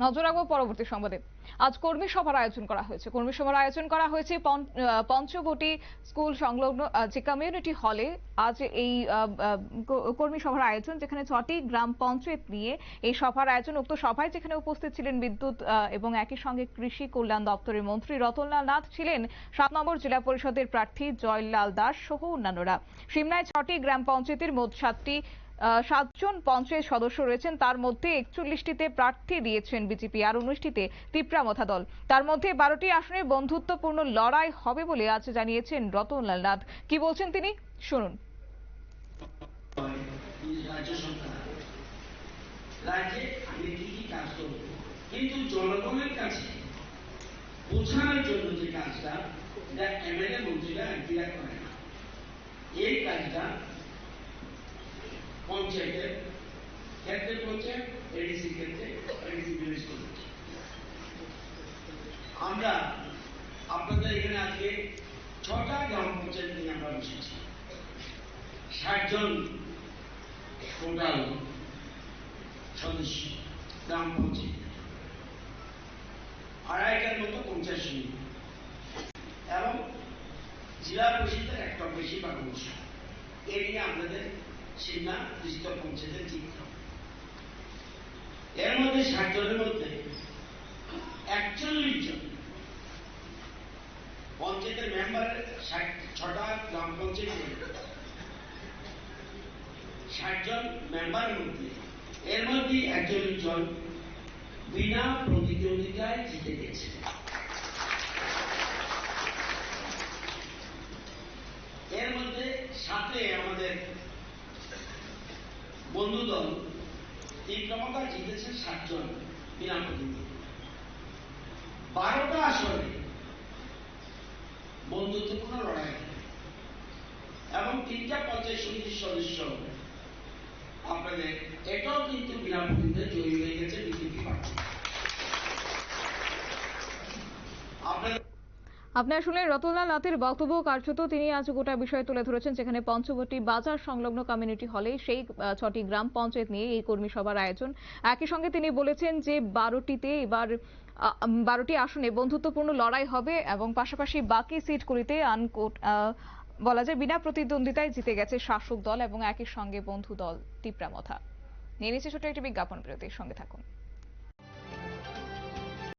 নজর রাখব পরবর্তী সংবাদে। আজ কর্মী সভার আয়োজন করা হয়েছে। কর্মী সভার আয়োজন করা হয়েছে পঞ্চ- পঞ্চবটি স্কুল সংলগ্ন যে কমিউনিটি হলে আজ এই কর্মী সভার আয়োজন, যেখানে ছটি গ্রাম পঞ্চায়েত নিয়ে এই সভার আয়োজন, উক্ত সভায় যেখানে উপস্থিত ছিলেন বিদ্যুৎ এবং একই সঙ্গে কৃষি কল্যাণ দপ্তরের মন্ত্রী রতনলাল নাথ ছিলেন। সাত নম্বর জেলা পরিষদের প্রার্থী জয়লাল দাস সহ অন্যান্যরা। সিমনায় ছটি গ্রাম পঞ্চায়েতের মোট সাতটি সাতজন পঞ্চায়েত সদস্য রয়েছেন। তার মধ্যে একচল্লিশটিতে প্রার্থী দিয়েছেন বিজেপি। আর উনিশটিতে তিপ্রামথা দল। তার মধ্যে বারোটি আসনে বন্ধুত্বপূর্ণ লড়াই হবে বলে আজ জানিয়েছেন রতনলাল নাথ। কি বলছেন তিনি? শুনুন। কিন্তু জনগণের কাছে জন্য যে কাজটা এমএলএ মন্ত্রীরা কাজটা পঞ্চায়েতের ক্ষেত্রে পঞ্চায়েত এডিসি ক্ষেত্রে এডিসি ভিলেজ আমরা আপনাদের এখানে আজকে ছটা গ্রাম পঞ্চায়েত নিয়ে আমরা বসেছি। ষাটজন টোটাল সদস্য গ্রাম পঞ্চায়েত আড়াইটার মতো সমিতি। এবং জেলা পরিষদের একটা বেশি বা এ নিয়ে আপনাদের সীমা স্তর পঞ্চায়েতের চিত্র এর মধ্যে ষাট জনের মধ্যে একচল্লিশ জন পঞ্চায়েতের মেম্বারের ছটা গ্রাম পঞ্চায়েতের ষাট জন মেম্বারের মধ্যে, এর মধ্যে একচল্লিশ জন বিনা প্রতিদ্বন্দ্বিতায় জিতে গেছে এর মধ্যে সাথে আমাদের বন্ধু দল তিন ক্ষমতা জিতেছে ষাট জন বিনা প্রতিদ্বন্দ্বী বারোটা আসনে বন্ধুত্বপূর্ণ লড়াই। এবং তিনটা পঞ্চায়েত সমিতির সদস্য আপনাদের, এটাও কিন্তু বিনা প্রতিদ্বন্দ্বিতায় জয়ী হয়ে গেছে বিজেপি পার্টি আপনাদের আপনারা শুনলেন রতনলাল নাথের বক্তব্য। কার্যত তিনি আজ গোটা বিষয় তুলে ধরেছেন, যেখানে পঞ্চবটি বাজার সংলগ্ন কমিউনিটি হলে সেই ছটি গ্রাম পঞ্চায়েত নিয়ে এই কর্মী সভার আয়োজন। একই সঙ্গে তিনি বলেছেন যে বারোটিতে এবার বারোটি আসনে বন্ধুত্বপূর্ণ লড়াই হবে এবং পাশাপাশি বাকি সিট সিটগুলিতে আনকোট বলা যায় বিনা প্রতিদ্বন্দ্বিতায় জিতে গেছে শাসক দল এবং একই সঙ্গে বন্ধু দল টিপ্রামথা। নিয়ে নিচ্ছে ছোট একটি বিজ্ঞাপন বিরতির সঙ্গে থাকুন।